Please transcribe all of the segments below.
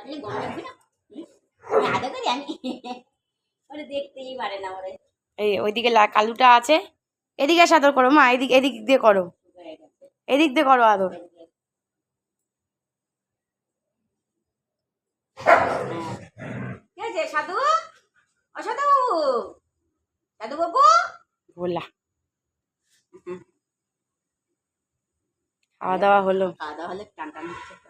তাহলে গম রাখবি না? আমি আদা করি আমি। ওরে দেখতেই পারে না ওরে। এই ওইদিকে কালুটা আছে। এদিকে এসে আদর করো মা এদিক এদিক দিয়ে করো। এদিক দিয়ে করো আদর। সাধু? ও সাধু বাবু? ভোলা। খাওয়া দাওয়া হলো। খাওয়া দাওয়া হলে টান টান হচ্ছে।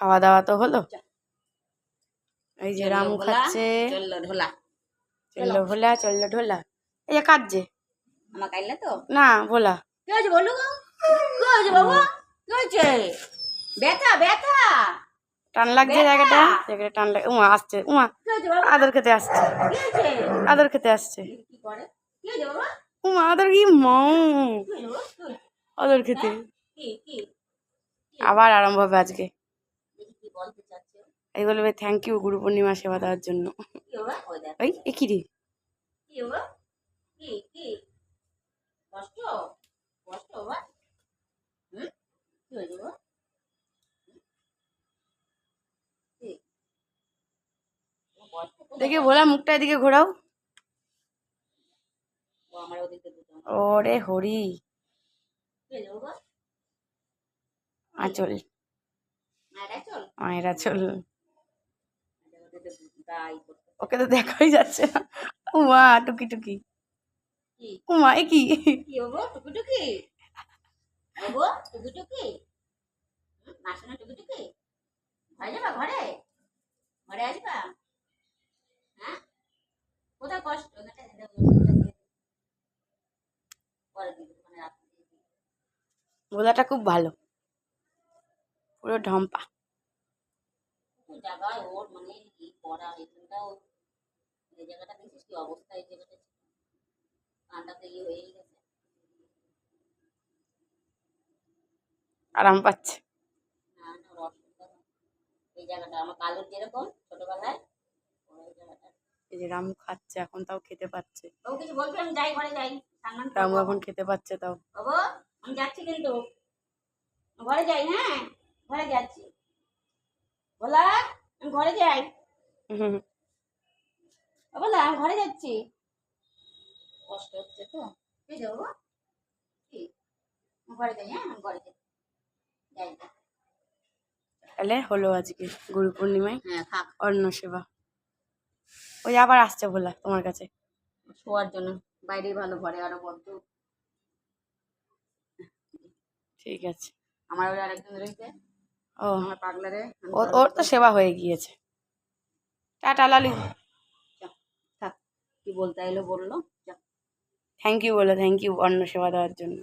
খাওয়া দাওয়া তো হলো? এই যে রাম খাচ্ছে। চলল ঢোলা। চলল ভোলা চলল ঢোলা। এই যে কাঁদছে। আমার কাইলে তো? না ভোলা। কি হয়েছে বলু কি হয়েছে বাবু? কি হয়েছে? ব্যথা ব্যথা। টান লাগছে। জায়গাটা। জায়গাটা টান লাগে উমা আসছে। উমা আদর খেতে আসছে। আদর খেতে আসছে। উমা আদর কি? আদর খেতে। আবার আরম্ভ হবে আজকে। এই বলবে থ্যাংক ইউ গুরু পূর্ণিমা সেবা দেওয়ার জন্য। ওই দেখ ভোলা মুখটা এদিকে ঘোরাও। ওরে হরি। আঁচল। মায়েরা চল মায়েরা চল ওদের গাই করতে ওকে তো দেখাই যাচ্ছে না। উমা টুকি টুকি উমা এ কি? টুকি টুকি টুকি টুকি টুকি টুকি ঘরে যাবা ঘরে? ঘরে আসবা? হ্যাঁ? কোথায় কষ্ট? খুব ভালো। পুরো ঢম্পা। জায়গায় ওর মানে কি করা এখানটাও এই জায়গাটা দেখছিস কি অবস্থা? এই জায়গাটা কানটাতে ইয়ে হয়ে গেছে। আরাম পাচ্ছে। এই জায়গাটা আমার কালোর যেরকম ছোটবেলায় ওই এই যে রামু খাচ্ছে এখন তাও খেতে পাচ্ছে। কিছু বলবি? আমি যাই ঘরে যাই। রামু এখন খেতে পাচ্ছে তাও। বাবু আমি যাচ্ছি কিন্তু। ঘরে যাই হ্যাঁ? ঘরে যাচ্ছি। বলা আমি ঘরে যাই। বলা আমি ঘরে যাচ্ছি। কষ্ট হচ্ছে তো। কি যাব ঘরে যাই হ্যাঁ আমি ঘরে যাই। যাই। তাহলে হলো আজকে গুরু পূর্ণিমায় হ্যাঁ অন্ন সেবা। ওই আবার আসছে ভোলা তোমার কাছে। শোয়ার জন্য। বাইরেই ভালো ঘরে আরও বদ্ধ ঠিক আছে। আমার ওই আরেকজন রয়েছে। ও। ওর তো সেবা হয়ে গিয়েছে। টাটা লালু থাক কি বলতে এলো বলল থ্যাংক ইউ বলো থ্যাংক ইউ অন্য সেবা দেওয়ার জন্য।